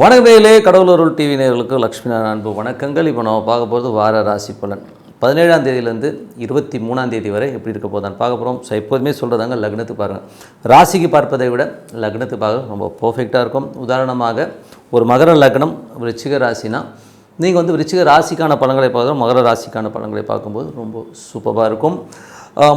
வணக்கத்திலே கடவுளருள் TV நேர்களுக்கு லக்ஷ்மி நாராயண அன்பு வணக்கங்கள். இப்போ நம்ம பார்க்க போகிறது வார ராசி பலன். பதினேழாம் தேதியிலேருந்து இருபத்தி மூணாம் தேதி வரை எப்படி இருக்க போதான் பார்க்க போகிறோம் ஸோ எப்போதுமே சொல்கிறதாங்க லக்னத்துக்கு பாருங்கள் ராசிக்கு பார்ப்பதை விட லக்னத்துக்கு பார்க்க ரொம்ப பர்ஃபெக்டாக இருக்கும். உதாரணமாக ஒரு மகர லக்னம் ரிச்சிக ராசினா நீங்கள் வந்து ரிச்சிக ராசிக்கான பழங்களை பார்க்குறோம். மகர ராசிக்கான பழங்களை பார்க்கும்போது ரொம்ப சூப்பராக இருக்கும்.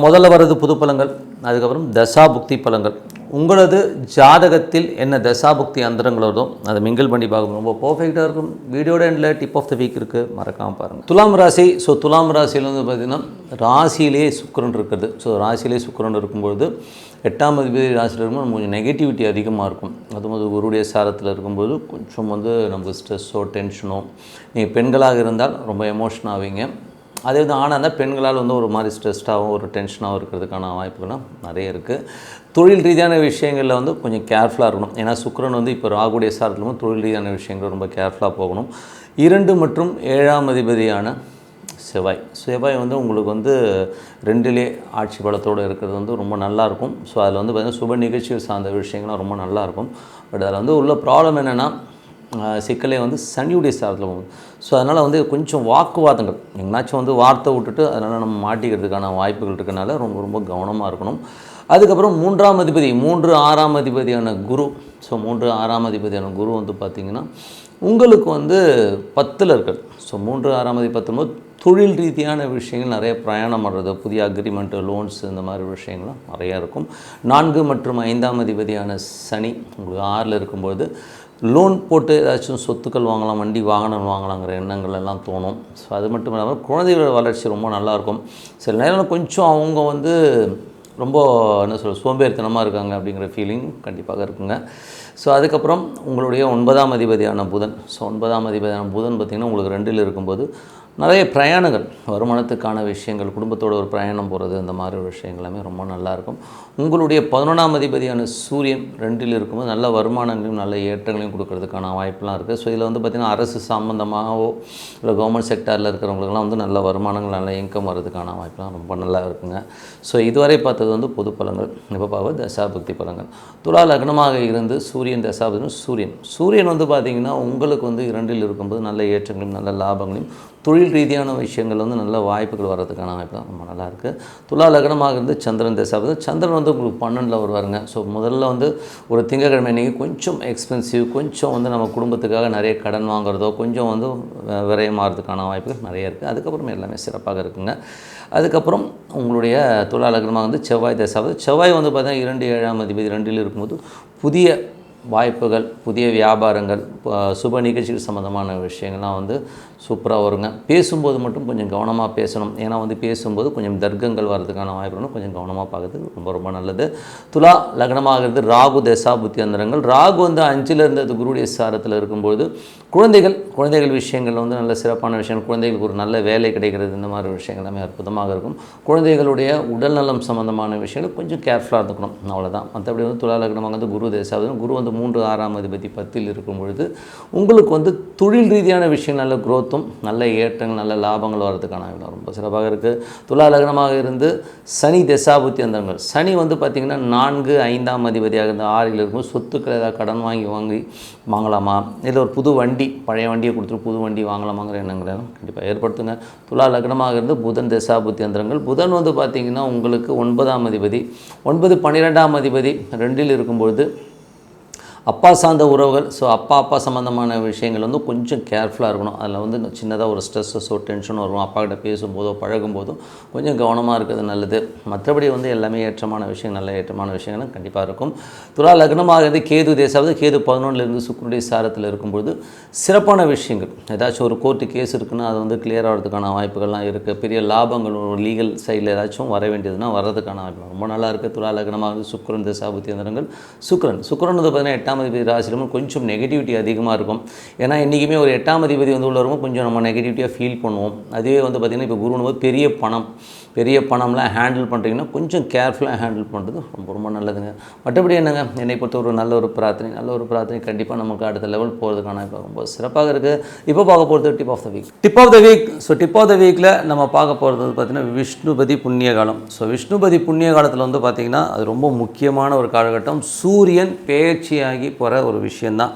முதல்ல வர்றது புது பழங்கள் அதுக்கப்புறம் தசாபுக்தி பழங்கள் உங்களது ஜாதகத்தில் என்ன தசாபுக்தி அந்தரங்களோதோ அதை மிங்கிள் பண்ணி பார்க்கணும். ரொம்ப பர்ஃபெக்டாக இருக்கும். வீடியோட எண்டில் டிப் ஆஃப் த வீக் இருக்குது மறக்காமல் பாருங்கள் துலாம் ராசி ஸோ துலாம் ராசியில் வந்து பார்த்திங்கன்னா ராசியிலே சுக்கிரன் இருக்கிறது ஸோ ராசியிலே சுக்கிரன் இருக்கும்பொழுது எட்டாம் அதிபதி ராசியில் இருக்கும்போது கொஞ்சம் நெகட்டிவிட்டி அதிகமாக இருக்கும். அதுவும் அது குருடைய சாரத்தில் இருக்கும்போது கொஞ்சம் வந்து நமக்கு ஸ்ட்ரெஸ்ஸோ டென்ஷனோ நீங்கள் பெண்களாக இருந்தால் ரொம்ப எமோஷன் ஆவீங்க. அதே வந்து ஆணாக இருந்தால் பெண்களால் வந்து ஒரு மாதிரி ஸ்ட்ரெஸ்டாகவும் ஒரு டென்ஷனாகவும் இருக்கிறதுக்கான வாய்ப்புகளும் நிறைய இருக்குது தொழில் ரீதியான விஷயங்களில் வந்து கொஞ்சம் கேர்ஃபுல்லாக இருக்கணும். ஏன்னா சுக்கிரன் வந்து இப்போ ராகுடைய சாரத்திலும் தொழில் ரீதியான விஷயங்கள் ரொம்ப கேர்ஃபுல்லாக போகணும். இரண்டு மற்றும் ஏழாம் அதிபதியான செவ்வாய். செவ்வாய் வந்து உங்களுக்கு வந்து ரெண்டிலே ஆட்சி பலத்தோடு இருக்கிறது வந்து ரொம்ப நல்லாயிருக்கும் ஸோ அதில் வந்து பார்த்திங்கன்னா சுப நிகழ்ச்சிகள் சார்ந்த விஷயங்கள்லாம் ரொம்ப நல்லாயிருக்கும் பட் அதில் வந்து உள்ள ப்ராப்ளம் என்னென்னா சிக்கலே வந்து சனியுடைய சாதத்தில் போகும். ஸோ அதனால் வந்து கொஞ்சம் வாக்குவாதங்கள். எங்கேனாச்சும் வந்து வார்த்தை விட்டுட்டு அதனால் நம்ம மாட்டிக்கிறதுக்கான வாய்ப்புகள் இருக்கனால ரொம்ப ரொம்ப கவனமாக இருக்கணும். அதுக்கப்புறம் மூன்றாம் அதிபதி மூன்று ஆறாம் அதிபதியான குரு. ஸோ மூன்று ஆறாம் அதிபதியான குரு வந்து பார்த்திங்கன்னா உங்களுக்கு வந்து பத்தில் இருக்குது ஸோ மூன்று ஆறாம் அதிபதி பத்தும்போது தொழில் ரீதியான விஷயங்கள் நிறைய பிரயாணம் பண்ணுறது புதிய அக்ரிமெண்ட்டு லோன்ஸ் இந்த மாதிரி விஷயங்கள்லாம் நிறையா இருக்கும். நான்கு மற்றும் ஐந்தாம் அதிபதியான சனி உங்களுக்கு ஆறில் இருக்கும்போது லோன் போட்டு ஏதாச்சும் சொத்துக்கள் வாங்கலாம் வண்டி வாகனம் வாங்கலாங்கிற எண்ணங்கள் எல்லாம் தோணும். ஸோ அது மட்டும் இல்லாமல் குழந்தைகளோட வளர்ச்சி ரொம்ப நல்லாயிருக்கும். சில நேரம் கொஞ்சம் அவங்க வந்து ரொம்ப என்ன சொல்ல சோம்பேறித்தனமாக இருக்காங்க அப்படிங்கிற ஃபீலிங் கண்டிப்பாக இருக்குங்க. ஸோ அதுக்கப்புறம் உங்களுடைய ஒன்பதாம் அதிபதியான புதன். ஸோ ஒன்பதாம் அதிபதியான புதன் பார்த்திங்கன்னா உங்களுக்கு ரெண்டில் இருக்கும்போது நிறைய பிரயாணங்கள் வருமானத்துக்கான விஷயங்கள் குடும்பத்தோட ஒரு பிரயாணம் போகிறது இந்த மாதிரி ஒரு விஷயங்கள் எல்லாமே ரொம்ப நல்லாயிருக்கும் உங்களுடைய பதினொன்றாம் அதிபதியான சூரியன் ரெண்டில் இருக்கும்போது நல்ல வருமானங்களையும் நல்ல ஏற்றங்களையும் கொடுக்கறதுக்கான வாய்ப்பெலாம் இருக்குது ஸோ இதில் வந்து பார்த்திங்கன்னா அரசு சம்மந்தமாகவோ இல்லை கவர்மெண்ட் செக்டாரில் இருக்கிறவங்களுக்குலாம் வந்து நல்ல வருமானங்கள் நல்ல இன்கம் வர்றதுக்கான வாய்ப்பெலாம் ரொம்ப நல்லா இருக்குங்க. ஸோ இதுவரை பார்த்தது வந்து பொது பலங்கள் இப்போ பார்ப்பது தசாபக்தி பலங்கள். துலா லக்னமாக இருந்து சூரியன் தசாபக்தி சூரியன். சூரியன் வந்து பார்த்திங்கன்னா உங்களுக்கு வந்து இரண்டில் இருக்கும்போது நல்ல ஏற்றங்களையும் நல்ல லாபங்களையும் தொழில் ரீதியான விஷயங்கள் வந்து நல்ல வாய்ப்புகள் வர்றதுக்கான வாய்ப்பு தான். ரொம்ப நல்லா இருக்குது துலா லக்னமாக இருந்து சந்திரன் தசாபதி சந்திரன் வந்து உங்களுக்கு பன்னெண்டில் வருவாருங்க. ஸோ முதல்ல வந்து ஒரு திங்கக்கிழமை அன்றைக்கி கொஞ்சம் எக்ஸ்பென்சிவ் கொஞ்சம் வந்து நம்ம குடும்பத்துக்காக நிறைய கடன் வாங்குறதோ கொஞ்சம் வந்து விரயமாகிறதுக்கான வாய்ப்புகள் நிறைய இருக்குது அதுக்கப்புறம் எல்லாமே சிறப்பாக இருக்குங்க. அதுக்கப்புறம் உங்களுடைய துலா லக்னமாக வந்து செவ்வாய் தசாபதி செவ்வாய் வந்து பார்த்திங்கன்னா இரண்டு ஏழாம் அதிபதி ரெண்டில் இருக்கும்போது புதிய வாய்ப்புகள் புதிய வியாபாரங்கள் சுப நிகழ்ச்சிகள் சம்மந்தமான விஷயங்கள்லாம் வந்து சூப்பராக வருங்க. பேசும்போது மட்டும் கொஞ்சம் கவனமாக பேசணும். ஏன்னா வந்து பேசும்போது கொஞ்சம் தர்க்கங்கள் வர்றதுக்கான வாய்ப்புகளும் கொஞ்சம் கவனமாக பார்க்கறது ரொம்ப ரொம்ப நல்லது. துலா லக்னமாகிறது ராகு தசா புத்தி அந்தரங்கள். ராகு வந்து அஞ்சில் இருந்தது குருடைய சாரத்தில் இருக்கும்போது குழந்தைகள் குழந்தைகள் விஷயங்கள் வந்து நல்ல சிறப்பான விஷயம் குழந்தைகளுக்கு ஒரு நல்ல வேலை கிடைக்கிறது. இந்த மாதிரி விஷயங்கள் எல்லாமே அற்புதமாக இருக்கும். குழந்தைகளுடைய உடல்நலம் சம்மந்தமான விஷயங்கள் கொஞ்சம் கேர்ஃபுல்லாக இருந்துக்கணும். அவ்வளோதான் மற்றபடி வந்து துலா லக்னமாக வந்து குரு தேசாவது குரு வந்து மூன்று ஆறாம் அதிபதி பத்தில் இருக்கும் பொழுது உங்களுக்கு வந்து தொழில் ரீதியான விஷயம் நல்ல growth-உம் நல்ல ஏற்றங்கள் நல்ல லாபங்கள் வர்றதுக்கான இடம் ரொம்ப சிறப்பாக இருக்குது துலா லக்னமாக இருந்து சனி தசாபுத்தி அந்தங்கள் சனி வந்து பார்த்திங்கன்னா நான்கு ஐந்தாம் அதிபதியாக இருந்த ஆறில் இருக்கும். சொத்துக்கள் ஏதாவது கடன் வாங்கி வாங்கி வாங்கலாமா? இல்லை ஒரு புது வண்டி பழைய வண்டியை கொடுத்துட்டு புது வண்டி வாங்கலாமாங்கிற எண்ணங்களை கண்டிப்பாக ஏற்படுத்துங்க. துலா லக்னமாக இருந்து புதன் தசாபுத்தி அந்தரங்கள் புதன் வந்து பார்த்திங்கன்னா உங்களுக்கு ஒன்பதாம் அதிபதி ஒன்பது பன்னிரெண்டாம் அதிபதி ரெண்டில் இருக்கும்பொழுது அப்பா சார்ந்த உறவுகள் ஸோ அப்பா அப்பா சம்மந்தமான விஷயங்கள் வந்து கொஞ்சம் கேர்ஃபுல்லாக இருக்கணும். அதில் வந்து சின்னதாக ஒரு ஸ்ட்ரெஸ்ஸஸோ டென்ஷனோ வரும். அப்பாக்கிட்ட பேசும்போதோ பழகும்போதோ கொஞ்சம் கவனமாக இருக்கிறது நல்லது. மற்றபடி வந்து எல்லாமே ஏற்றமான விஷயம் நல்ல ஏற்றமான விஷயங்களும் கண்டிப்பாக இருக்கும். துலா இருந்து கேது தேசாவது கேது பதினொன்றுலேருந்து சுக்கரனுடைய சாரத்தில் இருக்கும்போது சிறப்பான விஷயங்கள். ஏதாச்சும் ஒரு கோர்ட்டு கேஸ் இருக்குன்னா அது வந்து கிளியர் ஆகிறதுக்கான வாய்ப்புகள்லாம் இருக்குது பெரிய லாபங்கள் ஒரு லீகல் சைடில் ஏதாச்சும் வர வேண்டியதுன்னா வர்றதுக்கான வாய்ப்பு ரொம்ப நல்லா இருக்குது துலா லக்னமாக சுக்கரன் தசாபுத்தி அந்தரங்கள். சுக்கரன். சுக்கரன் வந்து பார்த்தீங்கன்னா எட்டாம் அதிபதி ராசியிலும் கொஞ்சம் நெகட்டிவிட்டி அதிகமாக இருக்கும். ஏன்னா என்றைக்குமே ஒரு எட்டாம் அதிபதி வந்து உள்ள வரும்போது கொஞ்சம் நம்ம நெகட்டிவிட்டியாக ஃபீல் பண்ணுவோம். அதுவே வந்து பார்த்திங்கன்னா இப்போ குருன்னு போது பெரிய பணம். பெரிய பணம்லாம் ஹேண்டில் பண்ணுறீங்கன்னா கொஞ்சம் கேர்ஃபுல்லாக ஹேண்டில் பண்ணுறது ரொம்ப ரொம்ப நல்லதுங்க. மற்றபடி என்னங்க? என்னை பொறுத்த ஒரு நல்ல ஒரு பிரார்த்தனை நல்ல ஒரு பிரார்த்தனை கண்டிப்பாக நமக்கு அடுத்த லெவல் போகிறதுக்கான இப்போ ரொம்ப சிறப்பாக இருக்குது இப்போ பார்க்க போகிறது tip of the week tip of the week so tip of the வீக்கில் நம்ம பார்க்க போகிறது பார்த்திங்கன்னா விஷ்ணுபதி புண்ணிய காலம். ஸோ விஷ்ணுபதி புண்ணிய காலத்தில் வந்து பார்த்திங்கன்னா அது ரொம்ப முக்கியமான ஒரு காலகட்டம். சூரியன் பேச்சியாகி போகிற ஒரு விஷயந்தான்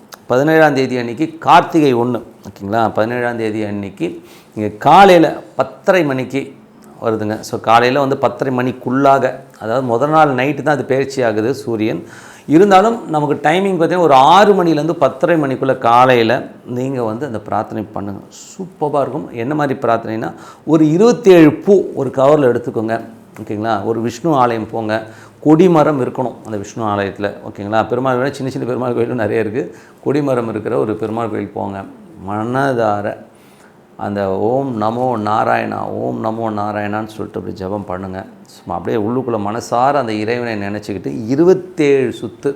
பதினேழாம் தேதி அன்னைக்கு கார்த்திகை ஒன்று ஓகேங்களா? பதினேழாம் தேதி அன்னைக்கு இங்கே காலையில் பத்தரை மணிக்கு வருதுங்க. ஸோ காலையில் வந்து பத்தரை மணிக்குள்ளாக அதாவது முதல் நாள் நைட்டு தான் அது பயிற்சி ஆகுது சூரியன். இருந்தாலும் நமக்கு டைமிங் பார்த்தீங்கன்னா ஒரு ஆறு மணிலேருந்து பத்தரை மணிக்குள்ளே காலையில் நீங்கள் வந்து அந்த பிரார்த்தனை பண்ணுங்கள் சூப்பராக இருக்கும். என்ன மாதிரி பிரார்த்தனைனா ஒரு இருபத்தேழு பூ ஒரு கவரில் எடுத்துக்கோங்க. ஓகேங்களா? ஒரு விஷ்ணு ஆலயம் போங்க. கொடிமரம் இருக்கணும் அந்த விஷ்ணு ஆலயத்தில். ஓகேங்களா? பெருமாள் கோயில் சின்ன சின்ன பெருமாள் கோயிலும் நிறைய இருக்குது கொடிமரம் இருக்கிற ஒரு பெருமாள் கோயில் போங்க. மனதார அந்த ஓம் நமோ நாராயணா ஓம் நமோ நாராயணான்னு சொல்லிட்டு அப்படி ஜெபம் பண்ணுங்கள் சும்மா அப்படியே உள்ளுக்குள்ளே மனசார அந்த இறைவனை நினச்சிக்கிட்டு இருபத்தேழு சுத்து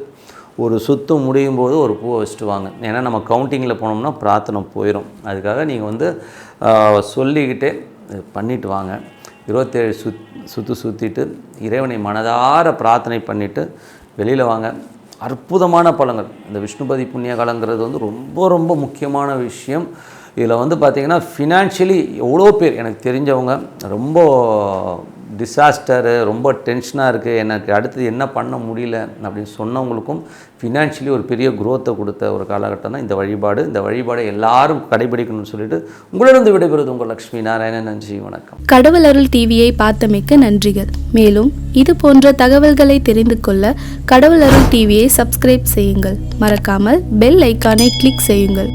ஒரு சுத்து முடியும் போது ஒரு பூவை வச்சுட்டு வாங்க. ஏன்னா நம்ம கவுண்டிங்கில் போனோம்னா பிரார்த்தனை போயிடும் அதுக்காக நீங்கள் வந்து சொல்லிக்கிட்டே பண்ணிட்டு வாங்க. இருபத்தேழு சுத் சுற்று சுற்றிட்டு இறைவனை மனதார பிரார்த்தனை பண்ணிவிட்டு வெளியில் வாங்க. அற்புதமான பலங்கள் இந்த விஷ்ணுபதி புண்ணிய காலங்கிறது வந்து ரொம்ப ரொம்ப முக்கியமான விஷயம். இதில் வந்து பார்த்திங்கன்னா ஃபினான்ஷியலி எவ்வளோ பேர் எனக்கு தெரிஞ்சவங்க ரொம்ப டிசாஸ்டரு ரொம்ப டென்ஷனாக இருக்குது எனக்கு அடுத்தது என்ன பண்ண முடியல அப்படின்னு சொன்னவங்களுக்கும் ஃபினான்ஷியலி ஒரு பெரிய குரோத்தை கொடுத்த ஒரு காலகட்டம் தான் இந்த வழிபாடு. இந்த வழிபாடை எல்லாரும் கடைபிடிக்கணும்னு சொல்லிட்டு உங்களிடம் விடைபெறுவது உங்கள் லக்ஷ்மி நாராயணன். நன்றி வணக்கம். கடவுள் அருள் டிவியை பார்த்தமைக்க நன்றிகள். மேலும் இது போன்ற தகவல்களை தெரிந்து கொள்ள கடவுள் அருள் டிவியை சப்ஸ்கிரைப் செய்யுங்கள். மறக்காமல் பெல் ஐக்கானை கிளிக் செய்யுங்கள்.